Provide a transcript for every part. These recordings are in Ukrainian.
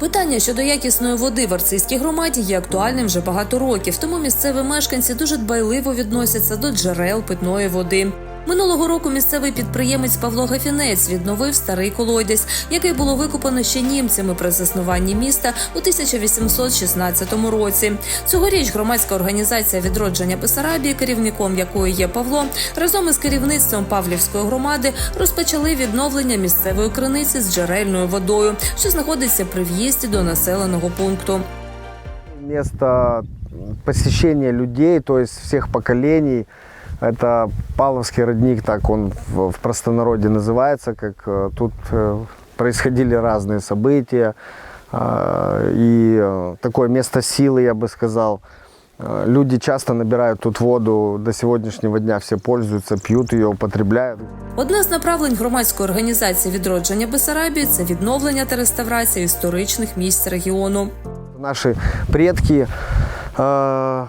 Питання щодо якісної води в арцизькій громаді є актуальним вже багато років, тому місцеві мешканці дуже дбайливо відносяться до джерел питної води. Минулого року місцевий підприємець Павло Гафінець відновив старий колодязь, який було викопано ще німцями при заснуванні міста у 1816 році. Цьогоріч громадська організація відродження Бесарабії, керівником якої є Павло, разом із керівництвом Павлівської громади розпочали відновлення місцевої криниці з джерельною водою, що знаходиться при в'їзді до населеного пункту. Место посещения людей, то есть всех поколений. Это Павловский родник, так он в, в простонародье называется, как э, тут э, происходили разные события. э, И э, такое место силы, я бы сказал. Э, Люди часто набирают тут воду, до сегодняшнего дня все пользуются, пьют ее, употребляют. Одне з направлень громадської організації відродження Бесарабії це відновлення та реставрація історичних місць регіону. Наши предки э, э,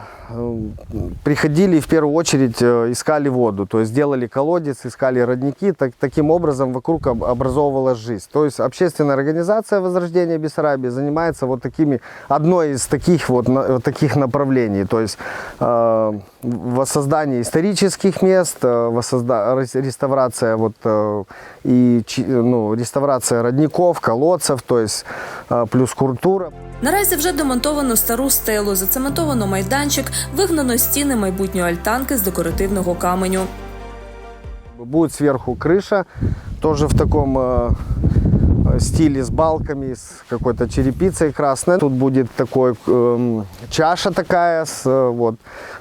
приходили и в первую очередь э, искали воду, то есть делали колодец, искали родники, так, таким образом вокруг об- образовывалась жизнь. То есть общественная организация Возрождения Бессарабии занимается вот такими, одной из таких вот, на- вот таких направлений, то есть э, воссоздание исторических мест, э, воссозда- рес- реставрация вот э, и чи- ну, реставрация родников, колодцев, то есть э, плюс культура. Наразі вже демонтовано стару стелу, зацементовано майданчик, вигнано стіни майбутньої альтанки з декоративного каменю. Будет сверху крыша, тоже в таком э, э, стиле с балками, с какой-то черепицей красной. Тут будет такой эм, чаша такая, с, э, вот,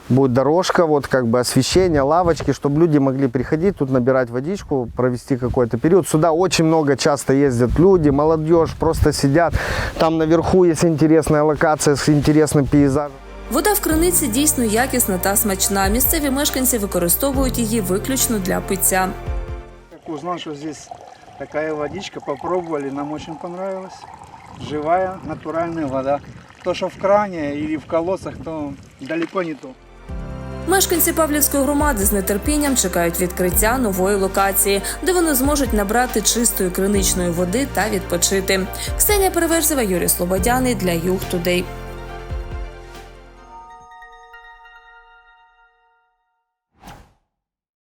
будет дорожка, вот как бы освещение, лавочки, чтобы люди могли приходить тут набирать водичку, провести какой-то период. Сюда очень много часто ездят люди, молодежь, просто сидят. Там наверху есть интересная локация с интересным пейзажем. Вода в криниці дійсно якісна та смачна. Місцеві мешканці використовують її виключно для пиття. Как узнал, что здесь такая водичка, попробовали, нам очень понравилось. Живая, натуральная вода. То, что в кране или в колодцах, то далеко не то. Мешканці Павлівської громади з нетерпінням чекають відкриття нової локації, де вони зможуть набрати чистої криничної води та відпочити. Ксенія Переверзева, Юрій Слободяний для Юг Тудей.